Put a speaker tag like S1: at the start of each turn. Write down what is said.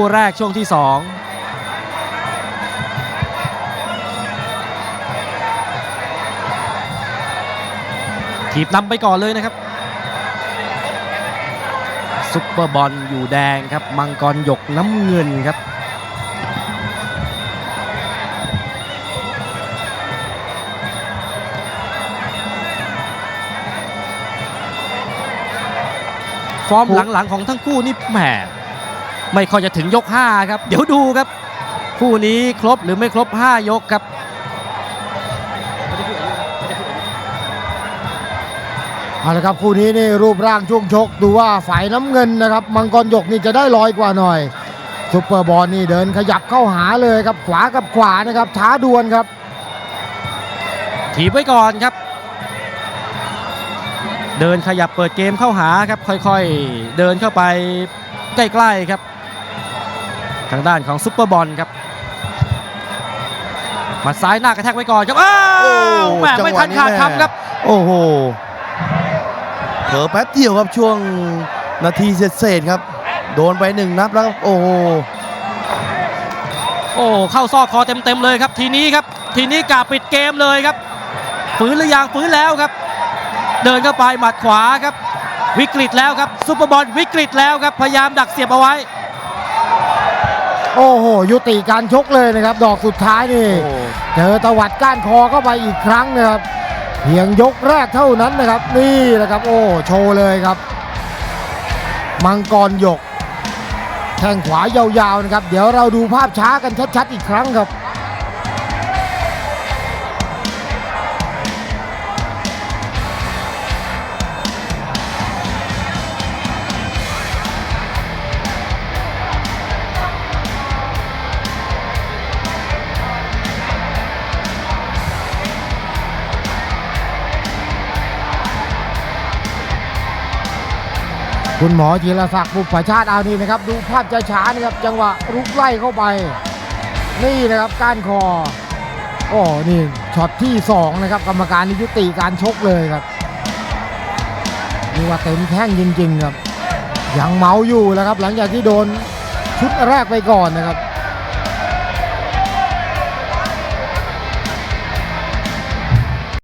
S1: คู่แรกช่วงที่สองถีบนำไปก่อนเลยนะครับ ซุปเปอร์บอลอยู่แดงครับ มังกรหยกน้ำเงินครับ ฟอร์มหลังๆของทั้งคู่นี่แหม ไม่ค่อยจะถึงยก 5 ครับ เดี๋ยวดูครับ คู่นี้ครบหรือไม่ครบ 5 ยกครับ
S2: เอาละครับคู่นี้นี่รูปร่างช่วงชก ดูว่าฝ่ายน้ำเงินนะครับ มังกรหยกนี่จะได้ลอยกว่าหน่อยซุปเปอร์บอลนี่เดินขยับเข้าหาเลยครับขวากับขวานะครับช้าดวลครับ
S1: ถีบไว้ก่อนครับ เดินขยับเปิดเกมเข้าหาครับ ค่อยๆ เดินเข้าไปใกล้ๆครับ ทางด้านของซุปเปอร์บอลครับหมาซ้ายหน้ากระแทกไว้ก่อนครับอ้าวแหมไม่ทันขาดคำครับ
S3: โอ้โหเผลอแป๊บเดียวครับช่วงนาทีเศษๆครับ โดนไปหนึ่งนับแล้วครับโอ้โห
S1: โอ้เข้าซอกคอเต็มๆเลยครับ ทีนี้ครับ ทีนี้กาปิดเกมเลยครับฝืนหรือยังฝืนแล้วครับ เดินเข้าไปหมัดขวาครับ วิกฤตแล้วครับซุปเปอร์บอลวิกฤตแล้วครับพยายามดักเสียบเอาไว้
S2: โอ้โห ยุติการชกเลยนะครับ ดอกสุดท้ายนี่
S3: โอ้โห
S2: เจอตวัดก้านคอเข้าไปอีกครั้งนะครับเพียงยกแรกเท่านั้นนะครับ นี่แหละครับ โอ้โชว์เลยครับ มังกรหยกแข้งขวายาวๆนะครับ เดี๋ยวเราดูภาพช้ากันชัดๆอีกครั้งครับ คุณหมอจีรศักดิ์บุพชาติเอานี่นะครับ ดูภาพช้าๆนะครับ จังหวะรุกไล่เข้าไป นี่นะครับก้านคอโอ้นี่ช็อตที่สองนะครับ กรรมการนิยุติการชกเลยครับนี่ว่าเต็มแข้งจริง ๆ ครับ ยังเมาอยู่แล้วครับ หลังจากที่โดนชุดแรกไปก่อนนะครับ